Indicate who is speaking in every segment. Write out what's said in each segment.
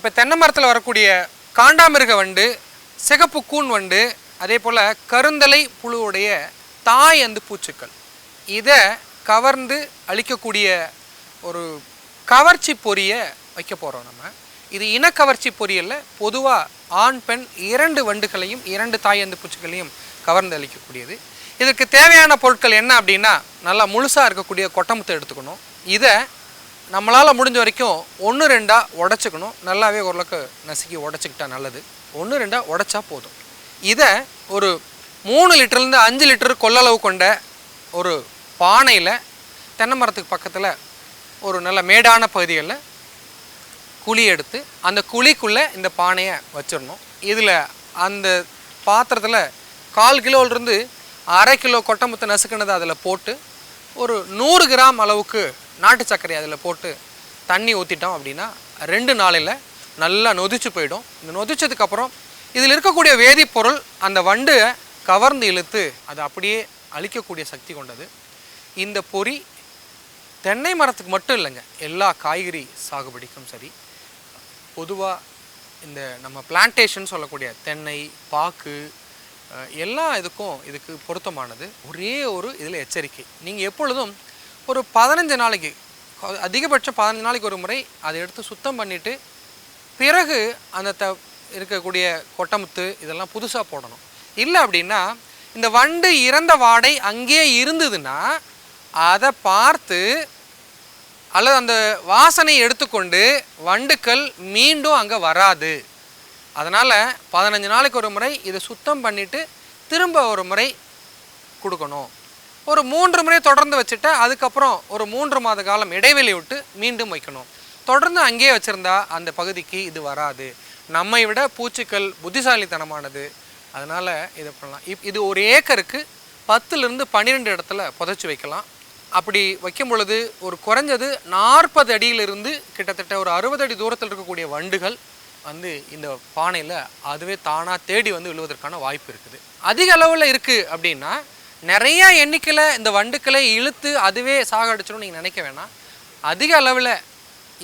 Speaker 1: இப்போ தென்னை மரத்தில் வரக்கூடிய காண்டாமிருக வண்டு சிகப்பு கூன் வண்டு அதே போல் கருந்தலை புழுவுடைய தாய் அந்து பூச்சிக்கள். இதை கவர்ந்து அழிக்கக்கூடிய ஒரு கவர்ச்சி பொரியை வைக்க போகிறோம் நம்ம. இது இனக்கவர்ச்சி பொரியலில் பொதுவாக ஆண் பெண் இரண்டு வண்டுகளையும் இரண்டு தாயந்து பூச்சிகளையும் கவர்ந்து அளிக்கக்கூடியது இதற்கு தேவையான பொருட்கள் என்ன அப்படின்னா நல்லா முழுசாக இருக்கக்கூடிய கொட்டமுத்தை எடுத்துக்கணும். இதை நம்மளால் முடிஞ்ச வரைக்கும் ஒன்று ரெண்டாக உடச்சிக்கணும். நல்லாவே ஓரளவுக்கு நசுக்கி உடச்சிக்கிட்டா நல்லது. ஒன்று ரெண்டாக உடச்சா போதும். இதை ஒரு மூணு லிட்டர்லேருந்து அஞ்சு லிட்டர் கொள்ளளவு கொண்ட ஒரு பானையில் தென்னை மரத்துக்கு பக்கத்தில் ஒரு நல்ல மேடான பகுதிகளில் குழி எடுத்து அந்த குழிக்குள்ளே இந்த பானையை வச்சிடணும். இதில் அந்த பாத்திரத்தில் கால் கிலோலேருந்து அரை கிலோ கொட்டமுத்தை நசுக்கினதை அதில் போட்டு ஒரு நூறு கிராம் அளவுக்கு நாட்டு சர்க்கரை அதில் போட்டு தண்ணி ஊற்றிட்டோம் அப்படின்னா ரெண்டு நாளையில் நல்லா நொதிச்சு போயிடும். இந்த நொதிச்சதுக்கப்புறம் இதில் இருக்கக்கூடிய வேதிப்பொருள் அந்த வண்டை கவர்ந்து இழுத்து அதை அப்படியே அழிக்கக்கூடிய சக்தி கொண்டது. இந்த பொறி தென்னை மரத்துக்கு மட்டும் இல்லைங்க எல்லா காய்கறி சாகுபடிக்கும் சரி. பொதுவாக இந்த நம்ம பிளான்டேஷன் சொல்லக்கூடிய தென்னை பாக்கு எல்லா இதுக்கும் இதுக்கு பொருத்தமானது. ஒரே ஒரு இதில் எச்சரிக்கை. நீங்கள் எப்பொழுதும் ஒரு பதினஞ்சு நாளைக்கு அதிகபட்சம் பதினஞ்சு நாளைக்கு ஒரு முறை அதை எடுத்து சுத்தம் பண்ணிவிட்டு பிறகு அந்த த இருக்கக்கூடிய கொட்டமுத்து இதெல்லாம் புதுசாக போடணும். இல்லை அப்படின்னா இந்த வண்டு இறந்த வாடை அங்கேயே இருந்ததுன்னா அதை பார்த்து அல்லது அந்த வாசனையை எடுத்துக்கொண்டு வண்டுக்கள் மீண்டும் அங்கே வராது. அதனால் பதினஞ்சு நாளைக்கு ஒரு முறை இதை சுத்தம் பண்ணிவிட்டு திரும்ப ஒரு முறை கொடுக்கணும். ஒரு மூன்று முறை தொடர்ந்து வச்சுட்டா அதுக்கப்புறம் ஒரு மூன்று மாத காலம் இடைவெளி விட்டு மீண்டும் வைக்கணும். தொடர்ந்து அங்கேயே வச்சுருந்தா அந்த பகுதிக்கு இது வராது. நம்மை விட பூச்சிகள் புத்திசாலித்தனமானது. அதனால் இதை பண்ணலாம். இப் இது ஒரு ஏக்கருக்கு பத்துலேருந்து பன்னிரெண்டு இடத்துல புதைச்சி வைக்கலாம். அப்படி வைக்கும் பொழுது ஒரு குறைஞ்சது நாற்பது அடியிலிருந்து கிட்டத்தட்ட ஒரு அறுபது அடி தூரத்தில் இருக்கக்கூடிய வண்டுகள் வந்து இந்த பானையில் அதுவே தானாக தேடி வந்து விழுவதற்கான வாய்ப்பு இருக்குது. அதிக அளவில் இருக்குது அப்படின்னா நிறைய எண்ணிக்கையில் இந்த வண்டுக்களை இழுத்து அதுவே சாகடிச்சிடும் நீங்கள் நினைக்க வேணாம். அதிக அளவில்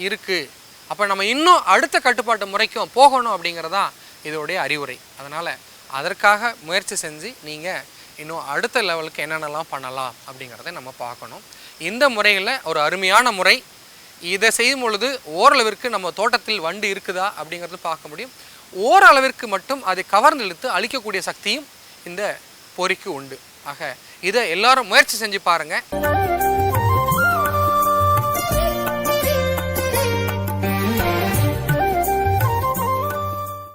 Speaker 1: இருக்குது அப்போ நம்ம இன்னும் அடுத்த கட்டுப்பாட்டு முறைக்கும் போகணும் அப்படிங்கிறதான் இதோடைய அறிவுரை. அதனால் அதற்காக முயற்சி செஞ்சு நீங்கள் இன்னும் அடுத்த லெவலுக்கு என்னென்னலாம் பண்ணலாம் அப்படிங்கிறத நம்ம பார்க்கணும். இந்த முறையில் ஒரு அருமையான முறை. இதை செய்யும் பொழுது ஓரளவிற்கு நம்ம தோட்டத்தில் வண்டு இருக்குதா அப்படிங்கிறது பார்க்க முடியும். ஓரளவிற்கு மட்டும் அதை கவர்ந்து இழுத்து அழிக்கக்கூடிய சக்தியும் இந்த பொறிக்கு உண்டு. ஆக இதை எல்லாரும் முயற்சி செஞ்சு பாருங்கள்